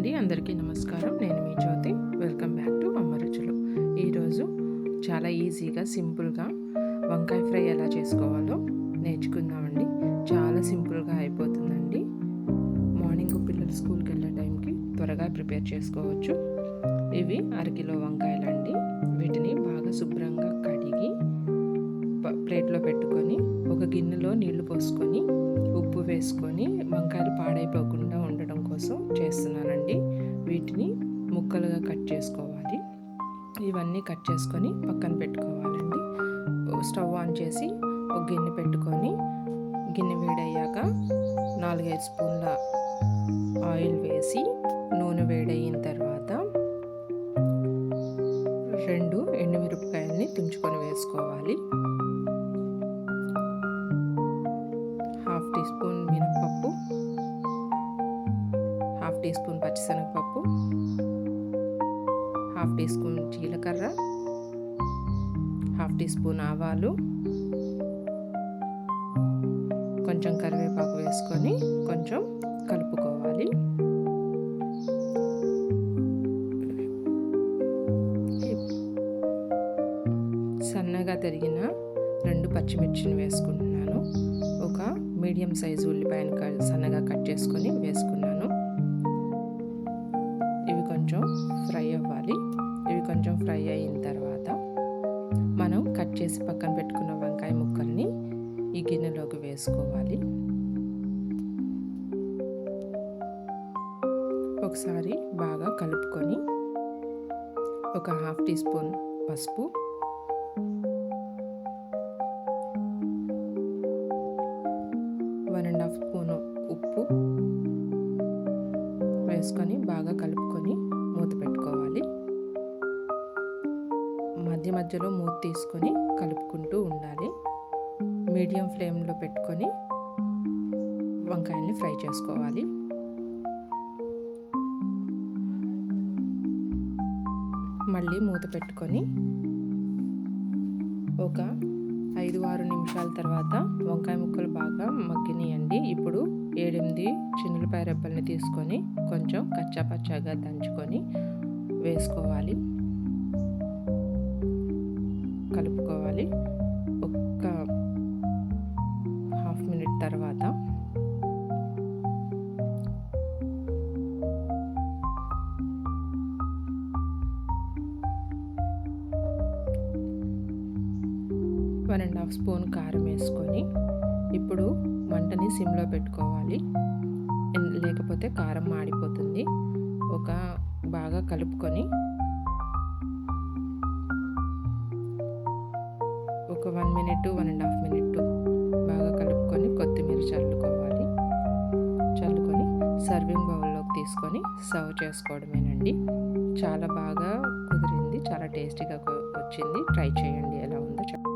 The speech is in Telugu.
అండి. అందరికీ నమస్కారం. నేను మీ Jyothi. Welcome back to Amma Ruchulu ఈరోజు చాలా ఈజీగా సింపుల్గా వంకాయ ఫ్రై ఎలా చేసుకోవాలో నేర్చుకుందామండి. చాలా సింపుల్గా అయిపోతుందండి. మార్నింగ్ పిల్లలు స్కూల్కి వెళ్ళే టైంకి త్వరగా ప్రిపేర్ చేసుకోవచ్చు. ఇవి అరకిలో వంకాయలండి. వీటిని బాగా శుభ్రంగా కడిగి ప- ప్లేట్లో పెట్టుకొని ఒక గిన్నెలో నీళ్ళు పోసుకొని ఉప్పు వేసుకొని వంకాయలు పాడైపోకుండా ఉండడం కోసం చేస్తున్నానండి. వీటిని ముక్కలుగా కట్ చేసుకోవాలి. ఇవన్నీ కట్ చేసుకొని పక్కన పెట్టుకోవాలండి. స్టవ్ ఆన్ చేసి ఒక గిన్నె పెట్టుకొని గిన్నె వేడయ్యాక నాలుగైదు స్పూన్ల ఆయిల్ వేసి నూనె వేడయిన తర్వాత హాఫ్ టీ స్పూన్ పచ్చిశనగపప్పు హాఫ్ టీ స్పూన్ జీలకర్ర హాఫ్ టీ స్పూన్ ఆవాలు కొంచెం కరివేపాకు వేసుకొని కొంచెం కలుపుకోవాలి. సన్నగా తరిగిన రెండు పచ్చిమిర్చిని వేసుకుంటున్నాను. ఒక మీడియం సైజు ఉల్లిపాయను క- సన్నగా కట్ చేసుకొని వేసుకున్నాను. ఫ్రై అయిన తర్వాత మనం కట్ చేసి పక్కన పెట్టుకున్న వంకాయ ముక్కల్ని ఈ గిన్నెలోకి వేసుకోవాలి. ఒకసారి బాగా కలుపుకొని ఒక హాఫ్ టీ స్పూన్ పసుపు వన్ అండ్ హాఫ్ స్పూను ఉప్పు వేసుకొని బాగా కలుపుకొని మూత పెట్టుకోవాలి. మధ్య మధ్యలో మూత తీసుకొని కలుపుకుంటూ ఉండాలి. మీడియం ఫ్లేమ్లో పెట్టుకొని వంకాయల్ని ఫ్రై చేసుకోవాలి. మళ్ళీ మూత పెట్టుకొని ఒక ఐదు ఆరు నిమిషాల తర్వాత వంకాయ ముక్కలు బాగా మగ్గినాయండి. ఇప్పుడు ఏడెనిమిది చిన్నులపాయ రెబ్బల్ని తీసుకొని కొంచెం కచ్చా పచ్చాగా దంచుకొని వేసుకోవాలి. కలుపుకోవాలి ఒక్క హాఫ్ మినిట్ తర్వాత వన్ అండ్ హాఫ్ స్పూన్ కారం వేసుకొని ఇప్పుడు మంటని సిమ్లో పెట్టుకోవాలి. లేకపోతే కారం మాడిపోతుంది. ఒక బాగా కలుపుకొని ఒక one minute one and half minute బాగా కలుపుకొని కొత్తిమీర చల్లుకోవాలి. చల్లుకొని సర్వింగ్ బౌల్లోకి తీసుకొని సర్వ్ చేసుకోవడమేనండి. చాలా బాగా కుదిరింది చాలా టేస్టీగా వచ్చింది. ట్రై చేయండి ఎలా ఉందో చెప్పండి